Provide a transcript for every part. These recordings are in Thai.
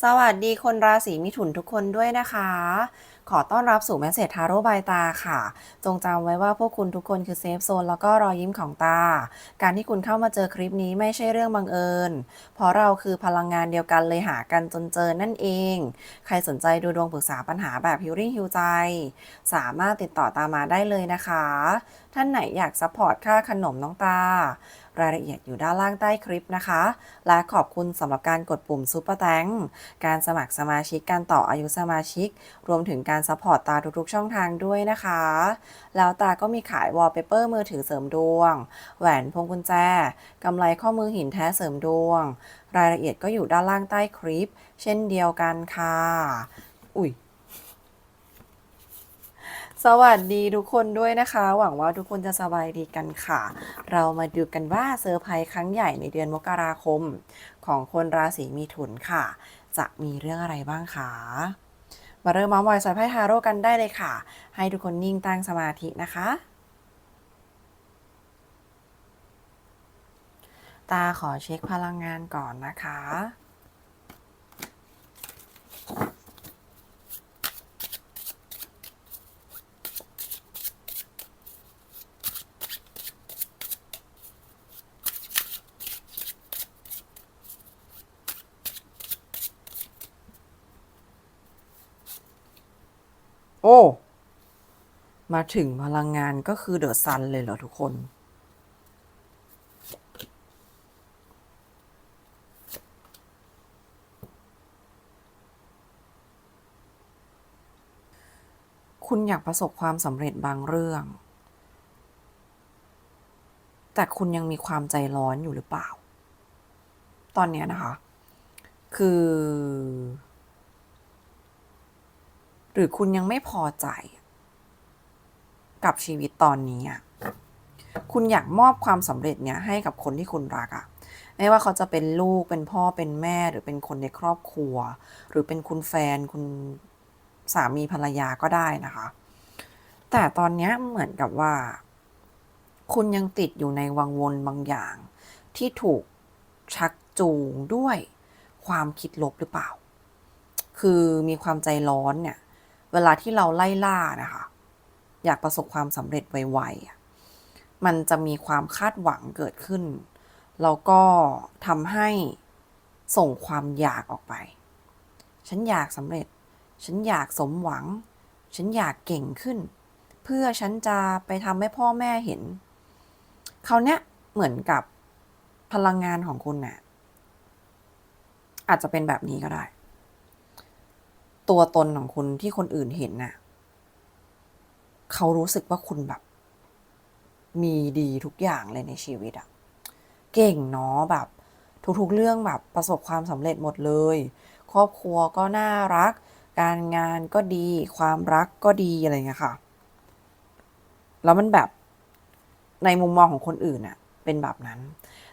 สวัสดีคนราศีมิถุนทุกคนด้วยนะคะ ขอต้อนรับสู่แมสเซจทาโร่บายตาค่ะ จงจำไว้ว่าพวกคุณทุกคนคือเซฟโซนแล้วก็รอยยิ้มของตา การที่คุณเข้ามาเจอคลิปนี้ไม่ใช่เรื่องบังเอิญ เพราะเราคือพลังงานเดียวกันเลยหากันจนเจอนั่นเอง ใครสนใจดูดวงปรึกษาปัญหาแบบฮิวริ่งฮิวใจ สามารถติดต่อตามมาได้เลยนะคะ ท่านไหนอยากซัพพอร์ตค่าขนมน้องตา รายละเอียดอยู่ด้านล่างใต้คลิปนะคะ และขอบคุณสำหรับการกดปุ่มซุปเปอร์แตงการสมัครสมาชิกการต่ออายุสมาชิก รวมถึงการซัพพอร์ตตาทุกๆช่องทางด้วยนะคะ แล้วตาก็มีขายวอลเปเปอร์มือถือเสริมดวง แหวนพวงกุญแจกำไรข้อมือหินแท้เสริมดวง รายละเอียดก็อยู่ด้านล่างใต้คลิป เช่นเดียวกันค่ะ อุ้ย สวัสดีทุกคนด้วยนะคะ หวังว่าทุกคนจะสบายดีกันค่ะ เรามาดูกันว่าเซอร์ไพรส์ครั้งใหญ่ในเดือนมกราคม ของคนราศีมีถุนค่ะ จะมีเรื่องอะไรบ้างคะมาเริ่มมาส์มอยสายไพ่ทาโร่กันได้เลยค่ะ ให้ทุกคนนิ่งตั้งสมาธินะคะ ตาขอเช็คพลังงานก่อนนะคะ มาถึงพลังงานก็คือเดอะซันเลยเหรอทุกคน คุณอยากประสบความสำเร็จบางเรื่อง แต่คุณยังมีความใจร้อนอยู่หรือเปล่า ตอนนี้นะคะ คือ หรือคุณยังไม่พอใจ กับชีวิตตอนนี้อะคุณอยากมอบความสำเร็จเนี้ยให้กับคนที่คุณรักอะไม่ว่าเขาจะเป็นลูกเป็นพ่อเป็นแม่หรือเป็นคนในครอบครัว หรือเป็นคุณแฟนคุณสามีภรรยาก็ได้นะคะ แต่ตอนนี้เหมือนกับว่า คุณยังติดอยู่ในวังวนบางอย่าง ที่ถูกชักจูงด้วยความคิดลบหรือเปล่า คือมีความใจร้อนเนี่ย เวลาที่เราไล่ล่านะคะ อยากประสบความสำเร็จไวๆ มันจะมีความคาดหวังเกิดขึ้น แล้วก็ทำให้ส่งความอยากออกไป ฉันอยากสำเร็จ ฉันอยากสมหวัง ฉันอยากเก่งขึ้น เพื่อฉันจะไปทำให้พ่อแม่เห็น เขาวเนี้ยเหมือนกับพลังงานของคุณน่ะอาจจะเป็นแบบนี้ก็ได้ ตัวตนของคุณที่คนอื่นเห็นน่ะ เขารู้สึกว่าคุณแบบ มีดีทุกอย่างเลยในชีวิตอะเก่งเนาะแบบ ทุกๆเรื่องแบบประสบความสำเร็จหมดเลย ครอบครัวก็น่ารัก การงานก็ดี ความรักก็ดีอะไรเงี้ยค่ะ แล้วมันแบบในมุมมองของคนอื่นน่ะเป็นแบบนั้น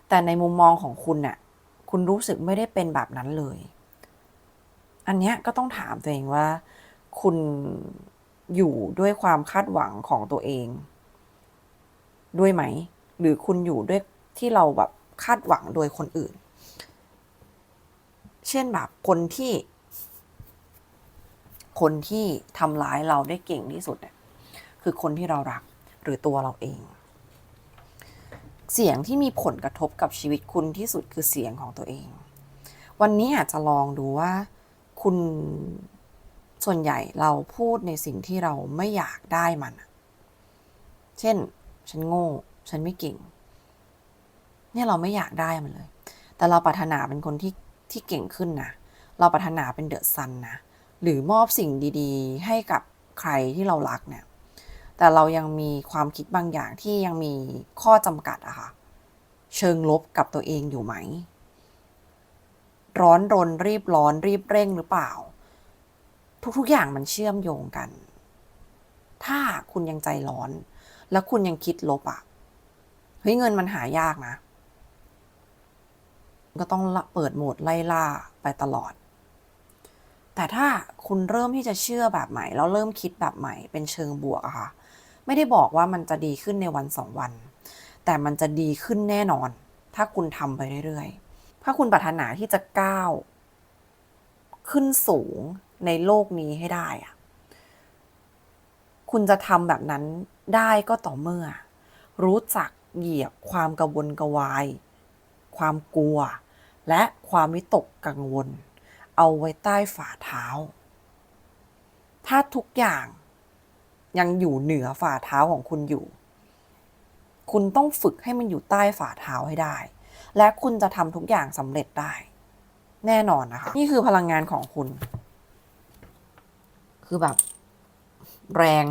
แต่ในมุมมองของคุณน่ะ คุณรู้สึกไม่ได้เป็นแบบนั้นเลย อันเนี้ยก็ต้องถามตัวเองว่า คุณอยู่ด้วยความคาดหวังของตัวเอง ด้วยไหม หรือคุณอยู่ด้วยที่เราแบบคาดหวังโดยคนอื่น เช่นแบบคนที่ คนที่ทำร้ายเราได้เก่งที่สุดเนี่ยคือคนที่เรารักหรือตัวเราเอง เสียงที่มีผลกระทบกับชีวิตคุณที่สุดคือเสียงของตัวเอง วันนี้อาจจะลองดูว่า คุณส่วนใหญ่เราพูดในสิ่งที่เราไม่อยากได้มัน เช่น ฉันโง่ ฉันไม่เก่ง เนี่ยเราไม่อยากได้มันเลย แต่เราปรารถนาเป็นคนที่ที่เก่งขึ้นนะ เราปรารถนาเป็นเดอะซันนะ หรือมอบสิ่งดีๆ ให้กับใครที่เรารักเนี่ย แต่เรายังมีความคิดบางอย่างที่ยังมีข้อจำกัดอะค่ะ เชิงลบกับตัวเองอยู่ไหม ร้อนรนรีบร้อนรีบเร่งหรือเปล่า ทุกๆอย่างมันเชื่อมโยงกัน ถ้าคุณยังใจร้อน แล้วคุณยังคิดลบอะเฮ้ยเงินมันหายากนะ ก็ต้องเปิดโหมดไล่ล่าไปตลอด แต่ถ้าคุณเริ่มที่จะเชื่อแบบใหม่ แล้วเริ่มคิดแบบใหม่ เป็นเชิงบวกอะค่ะ ไม่ได้บอกว่ามันจะดีขึ้นในวันสองวัน แต่มันจะดีขึ้นแน่นอน ถ้าคุณทำไปเรื่อยๆ ถ้าคุณปรารถนาที่จะก้าว ขึ้นสูงในโลกนี้ให้ได้อะคุณจะทำแบบนั้นได้ก็ต่อเมื่อ รู้จักเหยียบความกระวนกระวาย ความกลัว และความวิตกกังวล เอาไว้ใต้ฝ่าเท้า ถ้าทุกอย่างยังอยู่เหนือฝ่าเท้าของคุณอยู่ คุณต้องฝึกให้มันอยู่ใต้ฝ่าเท้าให้ได้ และคุณจะทำทุกอย่างสำเร็จได้ แน่นอนนะคะ นี่คือพลังงานของคุณ คือแบบ แรง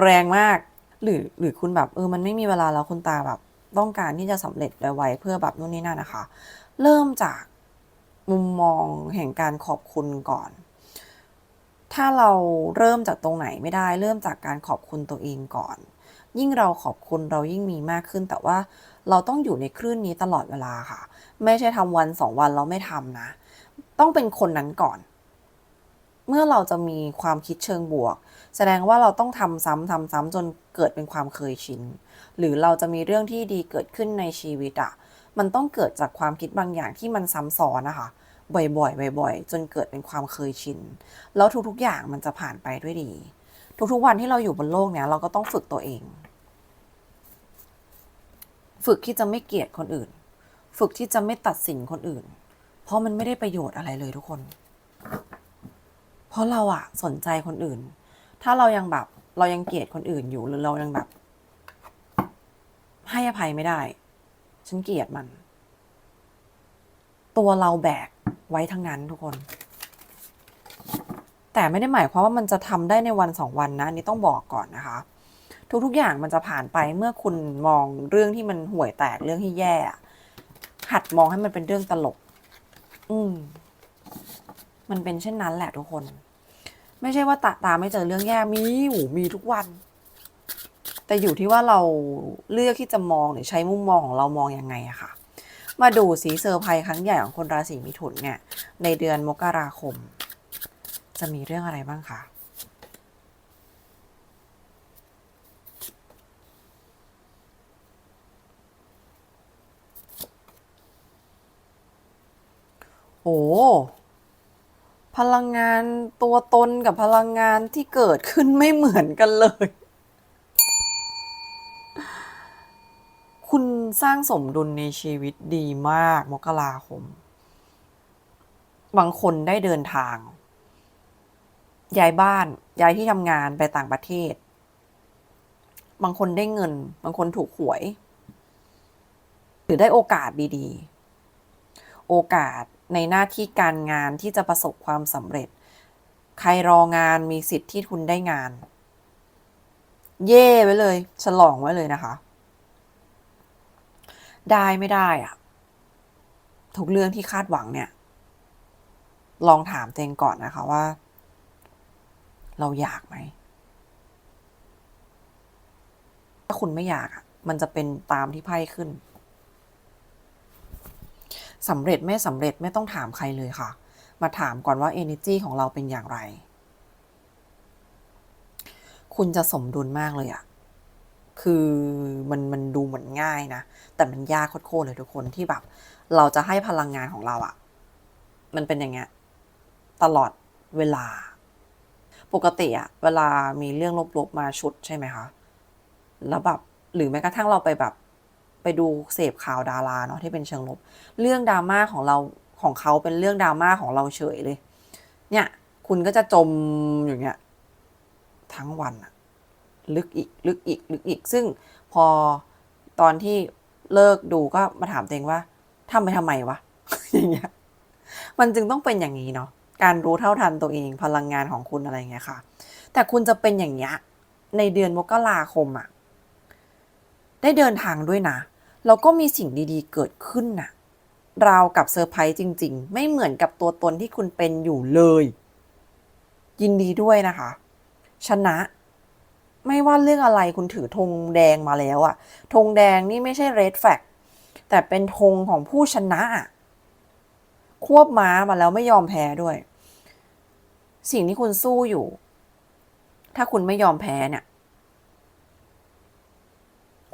แรงมาก หรือหรือคุณแบบเออมันไม่มีเวลาแล้วคุณตาแบบ ต้องการที่จะสำเร็จไวๆเพื่อแบบนู่นนี่นั่นนะคะ เริ่มจากมุมมองแห่งการขอบคุณก่อน ถ้าเราเริ่มจากตรงไหนไม่ได้ เริ่มจากการขอบคุณตัวเองก่อน ยิ่งเราขอบคุณเรายิ่งมีมากขึ้น แต่ว่าเราต้องอยู่ในคลื่นนี้ตลอดเวลาค่ะ ไม่ใช่ทำวันสองวันเราไม่ทำนะ ต้องเป็นคนนั้นก่อน เมื่อเราจะมีความคิดเชิงบวก แสดงว่าเราต้องทำซ้ำทำซ้ำจนเกิดเป็นความเคยชิน หรือเราจะมีเรื่องที่ดีเกิดขึ้นในชีวิตอะมันต้องเกิดจากความคิดบางอย่างที่มันซ้ำซ้อนนะคะบ่อยๆ บ่อยๆ จนเกิดเป็นความเคยชิน แล้วทุกๆ อย่างมันจะผ่านไปด้วยดี ทุกๆ วันที่เราอยู่บนโลกเนี้ยเราก็ต้องฝึกตัวเอง ฝึกที่จะไม่เกลียดคนอื่น ฝึกที่จะไม่ตัดสินคนอื่น เพราะมันไม่ได้ประโยชน์อะไรเลยทุกคน เพราะเราอะสนใจคนอื่น ถ้าเรายังแบบเรายังเกลียดคนอื่นอยู่หรือเรายังแบบ ให้อภัยไม่ได้ ฉันเกลียดมัน ตัวเราแบกไว้ทั้งนั้นทุกคน แต่ไม่ได้หมายความว่ามันจะทำได้ในวันสองวันนะนนี้ต้องบอกก่อนนะคะ ทุก ๆ อย่างมันจะผ่านไปเมื่อคุณมองเรื่องที่มันห่วยแตกเรื่องที่แย่หัดมองให้มันเป็นเรื่องตลก อืม มันเป็นเช่นนั้นแหละทุกคน ไม่ใช่ว่าตาตาไม่เจอเรื่องแย่มีหูมีทุกวัน แต่อยู่ที่ว่าเราเลือกที่จะมองหรือใช้มุมมองของเรามองยังไงอะค่ะ มาดูสีเซอร์ไพรส์ครั้งใหญ่ของคนราศีมิถุนเนี่ย ในเดือนมกราคม จะมีเรื่องอะไรบ้างคะ โอ้พลังงานตัวตนกับพลังงานที่เกิดขึ้นไม่เหมือนกันเลย คุณสร้างสมดุลในชีวิตดีมาก มกราคม บางคนได้เดินทาง ย้ายบ้าน ย้ายที่ทำงานไปต่างประเทศ บางคนได้เงิน บางคนถูกหวย หรือได้โอกาสดีๆ โอกาส ในหน้าที่การงานที่จะประสบความสำเร็จ ใครรองานมีสิทธิ์ที่คุณได้งาน เย่ไว้เลย ฉลองไว้เลยนะคะ ได้ไม่ได้อะทุกเรื่องที่คาดหวังเนี่ย ลองถามตัวเองก่อนนะคะว่า เราอยากไหม ถ้าคุณไม่อยากมันจะเป็นตามที่ไพ่ขึ้น สำเร็จไม่สำเร็จไม่ต้องถามใครเลยค่ะ มาถามก่อนว่า energy ของเราเป็นอย่างไร คุณจะสมดุลมากเลยอะคือมันมันดูเหมือนง่ายนะ แต่มันยากโคตรเลยทุกคนที่แบบ เราจะให้พลังงานของเราอะมันเป็นอย่างเงี้ยตลอดเวลา ปกติอะเวลามีเรื่องลบๆมาชุดใช่ไหมคะแล้วแบบหรือแม้กระทั่งเราไปแบบ ไปดูเสพข่าวดาราเนาะที่เป็นเชิงลบ เรื่องดราม่าของเราของเขาเป็นเรื่องดราม่าของเราเฉยเลย เนี่ยคุณก็จะจมอย่างเงี้ยทั้งวันอะลึกอีกลึกอีกลึกอีก ซึ่งพอตอนที่เลิกดูก็มาถามตัวเองว่าทำไปทำไมวะอย่างเงี้ยมันจึงต้องเป็นอย่างนี้เนาะการรู้เท่าทันตัวเองพลังงานของคุณอะไรเงี้ยค่ะ แต่คุณจะเป็นอย่างเงี้ยในเดือนมกราคมอะได้เดินทางด้วยนะ แล้วก็มีสิ่งดีๆ เกิดขึ้นน่ะ ราวกับเซอร์ไพรส์จริง ๆ ไม่เหมือนกับตัวตนที่คุณเป็นอยู่เลย ยินดีด้วยนะคะ ชนะ ไม่ว่าเรื่องอะไรคุณถือธงแดงมาแล้วอะธงแดงนี่ไม่ใช่เรดแฟกแต่เป็นธงของผู้ชนะอะควบม้ามาแล้วไม่ยอมแพ้ด้วย สิ่งที่คุณสู้อยู่ ถ้าคุณไม่ยอมแพ้เนี่ย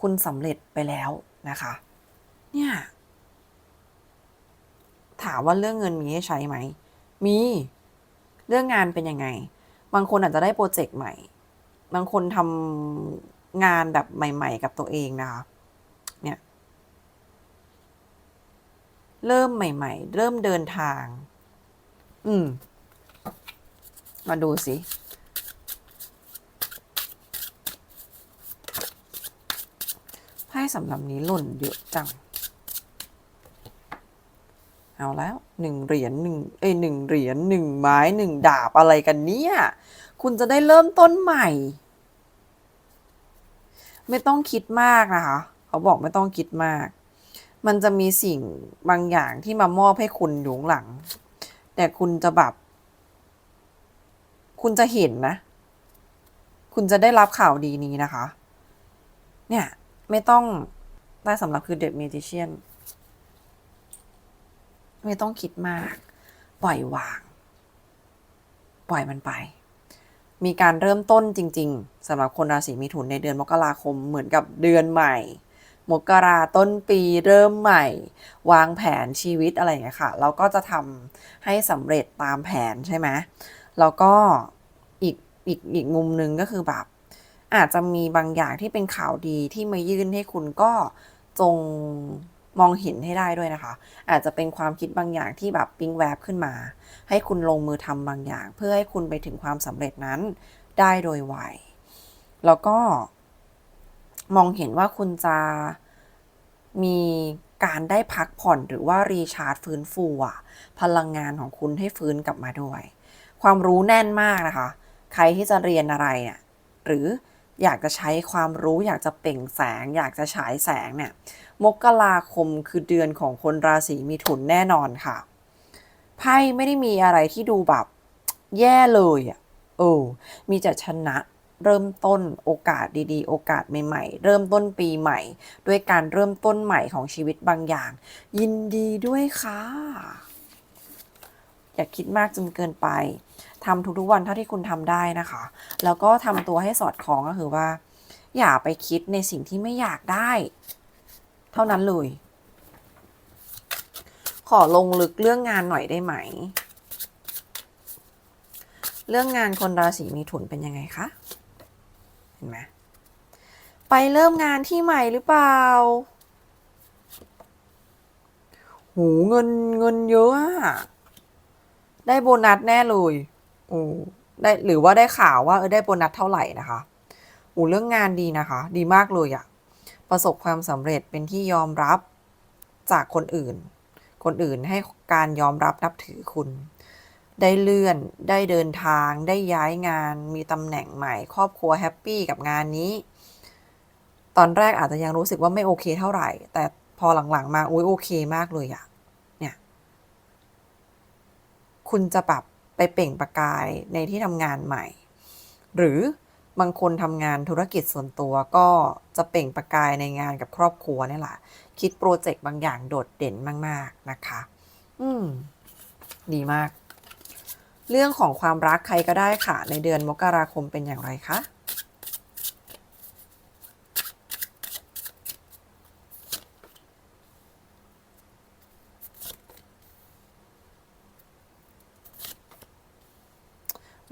คุณสำเร็จไปแล้ว นะคะ เนี่ย ถามว่าเรื่องเงินมีให้ใช้ไหม มี เรื่องงานเป็นยังไง บางคนอาจจะได้โปรเจกต์ใหม่ บางคนทำงานแบบใหม่ ๆ กับตัวเองนะคะ เนี่ย เริ่มใหม่ ๆ เริ่มเดินทาง อืม มาดูสิ ไพ่สำหรับนี้หล่นเยอะจัง เอาแล้วหนึ่งเหรียญหนึ่งเอ้ยหนึ่งเหรียญหนึ่งไม้หนึ่งดาบอะไรกันเนี่ย คุณจะได้เริ่มต้นใหม่ ไม่ต้องคิดมากนะคะ เขาบอกไม่ต้องคิดมาก มันจะมีสิ่งบางอย่างที่มามอบให้คุณอยู่หลัง แต่คุณจะแบบ คุณจะเห็นนะ คุณจะได้รับข่าวดีนี้นะคะ เนี่ย ไม่ต้องได้สำหรับคือ The Magician ไม่ต้องคิดมาก ปล่อยวาง ปล่อยมันไป มีการเริ่มต้นจริง ๆสำหรับคนราศีมิถุนในเดือนมกราคมเหมือนกับเดือนใหม่ มกราต้นปีเริ่มใหม่ วางแผนชีวิตอะไรอย่างเงี้ยค่ะเราก็จะทำให้สำเร็จตามแผนใช่ไหมแล้วก็อีกอีกอีกมุมหนึ่งก็คือแบบ อาจจะมีบางอย่างที่เป็นข่าวดีที่มายื่นให้คุณก็จงมองเห็นให้ได้ด้วยนะคะ อาจจะเป็นความคิดบางอย่างที่แบบปิ๊งแวบขึ้นมา ให้คุณลงมือทำบางอย่าง เพื่อให้คุณไปถึงความสำเร็จนั้นได้โดยไวแล้วก็มองเห็นว่าคุณจะมีการได้พักผ่อนหรือว่ารีชาร์จฟื้นฟูอะพลังงานของคุณให้ฟื้นกลับมาด้วย ความรู้แน่นมากนะคะ ใครที่จะเรียนอะไรเนี่ยหรือ อยากจะใช้ความรู้ อยากจะเปล่งแสง อยากจะฉายแสงเนี่ยมกราคมคือเดือนของคนราศีมิถุนแน่นอนค่ะไพ่ไม่ได้มีอะไรที่ดูแบบแย่เลยอะเออมีแต่ชนะเริ่มต้นโอกาสดีๆ โอกาสใหม่ๆ เริ่มต้นปีใหม่ ด้วยการเริ่มต้นใหม่ของชีวิตบางอย่าง ยินดีด้วยค่ะ อย่าคิดมากจนเกินไป ทำทุกๆวันเท่าที่คุณทำได้นะคะ แล้วก็ทำตัวให้สอดคล้องก็คือว่า อย่าไปคิดในสิ่งที่ไม่อยากได้ เท่านั้นเลย ขอลงลึกเรื่องงานหน่อยได้ไหม เรื่องงานคนราศีมีถุนเป็นยังไงคะเห็นไหมไปเริ่มงานที่ใหม่หรือเปล่าหูเงินเงินเยอะอะได้โบนัสแน่เลย โอ้ได้หรือว่าได้ข่าวว่าเออได้โบนัสเท่าไหร่นะคะโอ้เรื่องงานดีนะคะ ดีมากเลยอะประสบความสำเร็จเป็นที่ยอมรับจากคนอื่น คนอื่นให้การยอมรับนับถือคุณ ได้เลื่อนได้เดินทาง ได้ย้ายงาน มีตำแหน่งใหม่ ครอบครัวแฮปปี้กับงานนี้ ตอนแรกอาจจะยังรู้สึกว่าไม่โอเคเท่าไหร่ แต่พอหลังๆ มาอุ้ยโอเคมากเลยอะเนี่ย คุณจะแบบ ไปเปล่งประกายในที่ทำงานใหม่ หรือบางคนทำงานธุรกิจส่วนตัวก็จะเปล่งประกายในงานกับครอบครัวนี่แหละคิดโปรเจกต์บางอย่างโดดเด่นมาก ๆ นะคะ อืม ดีมาก เรื่องของความรักใครก็ได้ค่ะ ในเดือนมกราคมเป็นอย่างไรคะ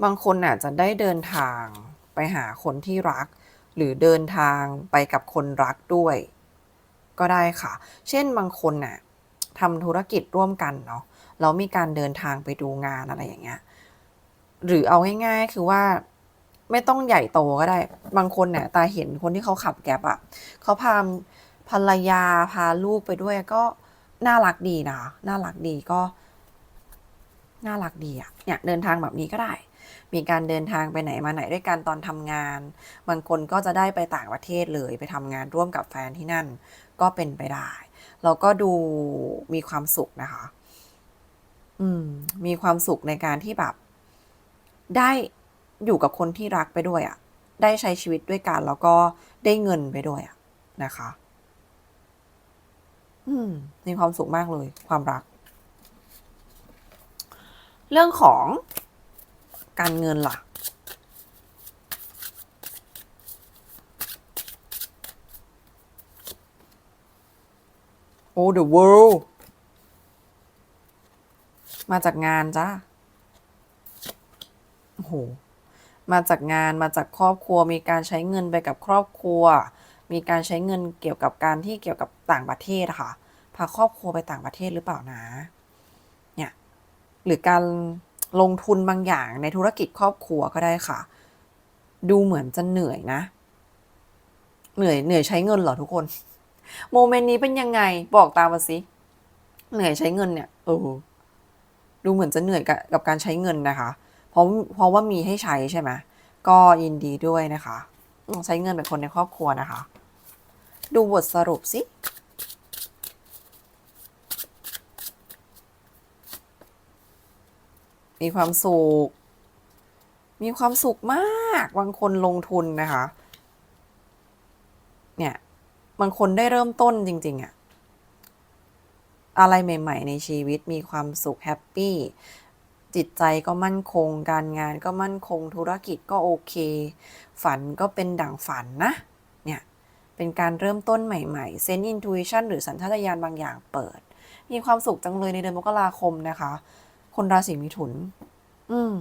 บางคนอาจจะได้เดินทางไปหาคนที่รัก หรือเดินทางไปกับคนรักด้วย ก็ได้ค่ะ เช่นบางคนน่ะทำธุรกิจร่วมกันเนาะแล้วมีการเดินทางไปดูงานอะไรอย่างเงี้ยหรือเอาง่ายๆคือว่าไม่ต้องใหญ่โตก็ได้ บางคนเนี่ยตาเห็นคนที่เขาขับแก๊บอะเขาพาภรรยาพาลูกไปด้วยก็น่ารักดีนะคะน่ารักดีก็ น่ารักดีอะเนี่ยเดินทางแบบนี้ก็ได้ มีการเดินทางไปไหนมาไหนด้วยกันตอนทำงาน บางคนก็จะได้ไปต่างประเทศเลยไปทำงานร่วมกับแฟนที่นั่น ก็เป็นไปได้แล้วก็ดูมีความสุขนะคะ อืม มีความสุขในการที่แบบ ได้อยู่กับคนที่รักไปด้วยอะ่ะ ได้ใช้ชีวิตด้วยกันแล้วก็ได้เงินไปด้วยอะ่ะนะคะ อืม มีความสุขมากเลย ความรัก เรื่องของ การเงินล่ะ โอ้ the world มาจากงานจ้าโอ้โห มาจากงานมาจากครอบครัว มีการใช้เงินไปกับครอบครัว มีการใช้เงินเกี่ยวกับการที่เกี่ยวกับต่างประเทศค่ะ พาครอบครัวไปต่างประเทศหรือเปล่านะ เนี่ย หรือการ ลงทุนบางอย่างในธุรกิจครอบครัวก็ได้ค่ะ ดูเหมือนจะเหนื่อยนะ เหนื่อยเหนื่อยใช้เงินเหรอทุกคน โมเมนต์นี้เป็นยังไงบอกตามมาสิเหนื่อยใช้เงินเนี่ยเออดูเหมือนจะเหนื่อยกับกับการใช้เงินนะคะ เพราะเพราะว่ามีให้ใช้ใช่ไหมก็ยินดีด้วยนะคะ ใช้เงินเป็นคนในครอบครัวนะคะ ดูบทสรุปสิ มีความสุข มีความสุขมาก บางคนลงทุนนะคะ เนี่ย บางคนได้เริ่มต้นจริง ๆอะอะไรใหม่ ๆ ในชีวิตมีความสุขแฮปปี้ จิตใจก็มั่นคง การงานก็มั่นคง ธุรกิจก็โอเค ฝันก็เป็นดั่งฝันนะ เนี่ย เป็นการเริ่มต้นใหม่ๆ เซนต์อินทูชันหรือสัญชาตญาณบางอย่างเปิด มีความสุขจังเลยในเดือนมกราคมนะคะ คนราศีมิถุน อืม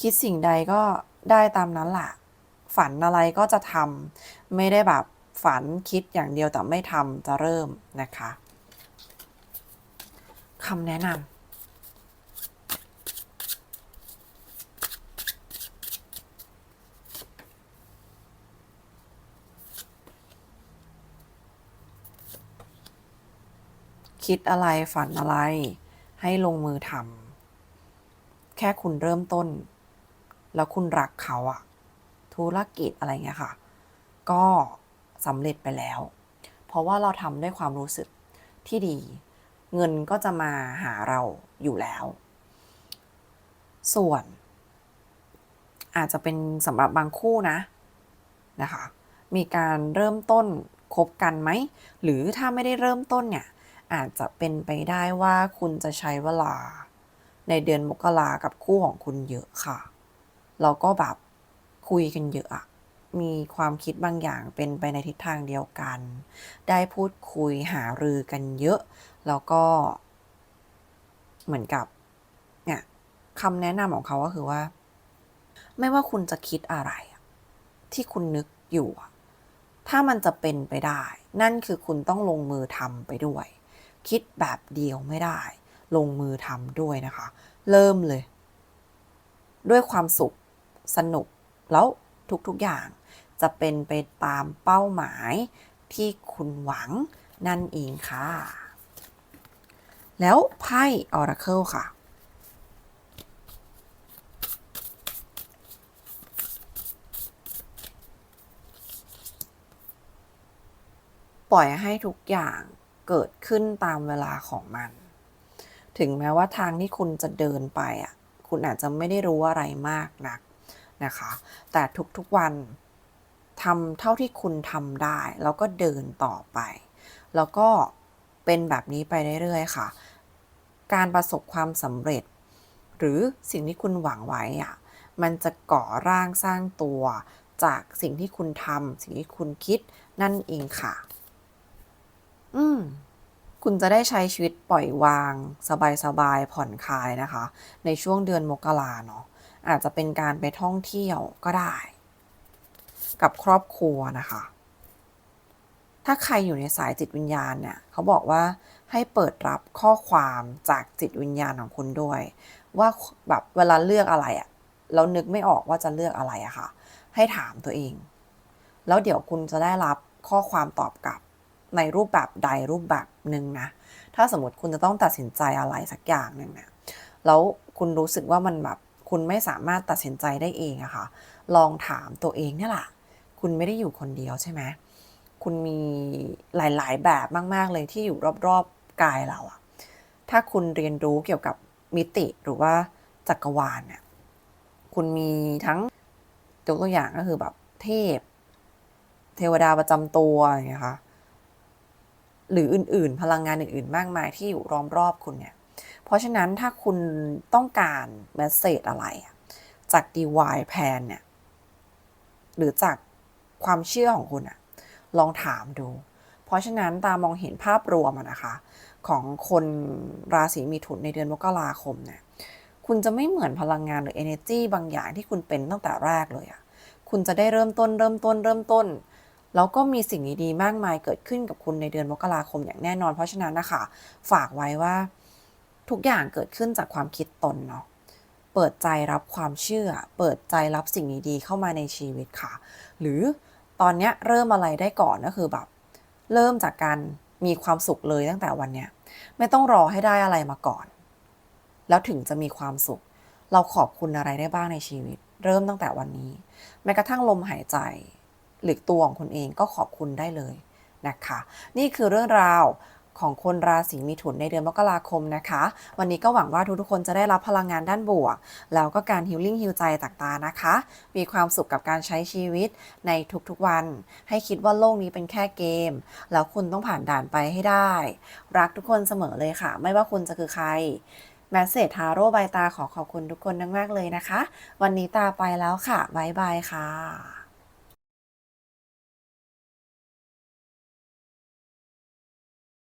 คิดสิ่งใดก็ได้ตามนั้นแหละฝันอะไรก็จะทำไม่ได้แบบฝันคิดอย่างเดียวแต่ไม่ทำจะเริ่มนะคะคำแนะนำคิดอะไรฝันอะไรให้ลงมือทำ แค่คุณเริ่มต้น แล้วคุณรักเขาอะธุรกิจอะไรเงี้ยค่ะ ก็สำเร็จไปแล้ว เพราะว่าเราทำด้วยความรู้สึกที่ดี เงินก็จะมาหาเราอยู่แล้ว ส่วน อาจจะเป็นสำหรับบางคู่นะนะคะ มีการเริ่มต้นคบกันไหม หรือถ้าไม่ได้เริ่มต้นเนี่ย อาจจะเป็นไปได้ว่าคุณจะใช้เวลา ในเดือนมกรากับคู่ของคุณเยอะค่ะ เราก็แบบคุยกันเยอะอะมีความคิดบางอย่างเป็นไปในทิศทางเดียวกัน ได้พูดคุยหารือกันเยอะ แล้วก็ เหมือนกับเนี่ยคำแนะนำของเขาก็คือว่า ไม่ว่าคุณจะคิดอะไร ที่คุณนึกอยู่ ถ้ามันจะเป็นไปได้ นั่นคือคุณต้องลงมือทำไปด้วย คิดแบบเดียวไม่ได้ ลงมือทำด้วยนะคะ เริ่มเลย ด้วยความสุขสนุกแล้วทุกๆอย่างจะเป็นไปตามเป้าหมายที่คุณหวังนั่นเองค่ะ แล้วไพ่ Oracle ค่ะ ปล่อยให้ทุกอย่างเกิดขึ้นตามเวลาของมัน ถึงแม้ว่าทางที่คุณจะเดินไปอะคุณอาจจะไม่ได้รู้อะไรมากนักนะคะ แต่ทุกๆวันทำเท่าที่คุณทำได้ แล้วก็เดินต่อไป แล้วก็เป็นแบบนี้ไปเรื่อยๆค่ะ การประสบความสำเร็จ หรือสิ่งที่คุณหวังไว้อะมันจะก่อร่างสร้างตัว จากสิ่งที่คุณทำสิ่งที่คุณคิดนั่นเองค่ะ อืม คุณจะได้ใช้ชีวิตปล่อยวาง สบายๆผ่อนคลายนะคะ ในช่วงเดือนมกราเนาะอาจจะเป็นการไปท่องเที่ยวก็ได้ กับครอบครัวนะคะ ถ้าใครอยู่ในสายจิตวิญญาณเนี่ยเขาบอกว่าให้เปิดรับข้อความจากจิตวิญญาณของคุณด้วย ว่าแบบเวลาเลือกอะไรอะแล้วนึกไม่ออกว่าจะเลือกอะไรอะค่ะ ให้ถามตัวเอง แล้วเดี๋ยวคุณจะได้รับข้อความตอบกลับในรูปแบบใดรูปแบบ หนึ่งนะ ถ้าสมมติคุณจะต้องตัดสินใจอะไรสักอย่างหนึ่งเนี่ยแล้วคุณรู้สึกว่ามันแบบคุณไม่สามารถตัดสินใจได้เองอะค่ะ ลองถามตัวเองเนี่ยแหละคุณไม่ได้อยู่คนเดียวใช่ไหมคุณมีหลาย ๆ แบบมาก ๆ เลยที่อยู่รอบ ๆ กายเราอะถ้าคุณเรียนรู้เกี่ยวกับมิติหรือว่าจักรวาลเนี่ยคุณมีทั้งยกตัวอย่างก็คือแบบเทพ เทวดาประจำตัวอย่างเงี้ยค่ะ หรืออื่นๆ พลังงานอื่นๆ มากมายที่อยู่ล้อมรอบคุณเนี่ย เพราะฉะนั้นถ้าคุณต้องการเมสเซจอะไรจาก DY Plan เนี่ย หรือจากความเชื่อของคุณอะลองถามดู เพราะฉะนั้นตามองเห็นภาพรวมนะคะ ของคนราศีมีถุนในเดือนมกราคมเนี่ย คุณจะไม่เหมือนพลังงานหรือ energy บางอย่างที่คุณเป็นตั้งแต่แรกเลยอะคุณจะได้เริ่มต้น เริ่มต้น เริ่มต้น แล้วก็มีสิ่งดีๆมากมายเกิดขึ้นกับคุณในเดือนมกราคมอย่างแน่นอน เพราะฉะนั้นนะคะฝากไว้ว่าทุกอย่างเกิดขึ้นจากความคิดตนเนาะเปิดใจรับความเชื่อ เปิดใจรับสิ่งดีๆเข้ามาในชีวิตค่ะ หรือตอนนี้เริ่มอะไรได้ก่อนก็คือแบบ เริ่มจากการมีความสุขเลยตั้งแต่วันเนี้ยไม่ต้องรอให้ได้อะไรมาก่อน แล้วถึงจะมีความสุข เราขอบคุณอะไรได้บ้างในชีวิต เริ่มตั้งแต่วันนี้ แม้กระทั่งลมหายใจ หรือตัวของคุณเองก็ขอบคุณได้เลยนะคะ นี่คือเรื่องราวของคนราศีมิถุนในเดือนมกราคมนะคะ วันนี้ก็หวังว่าทุกๆคนจะได้รับพลังงานด้านบวก แล้วก็การฮิลลิ่งฮิลใจต่างๆนะคะ มีความสุขกับการใช้ชีวิตในทุกๆวัน ให้คิดว่าโลกนี้เป็นแค่เกม แล้วคุณต้องผ่านด่านไปให้ได้ รักทุกคนเสมอเลยค่ะ ไม่ว่าคุณจะคือใครแมสเซจทาโร่ใบตาขอขอบคุณทุกคนมากๆเลยนะคะ วันนี้ตาไปแล้วค่ะบ๊ายบายค่ะ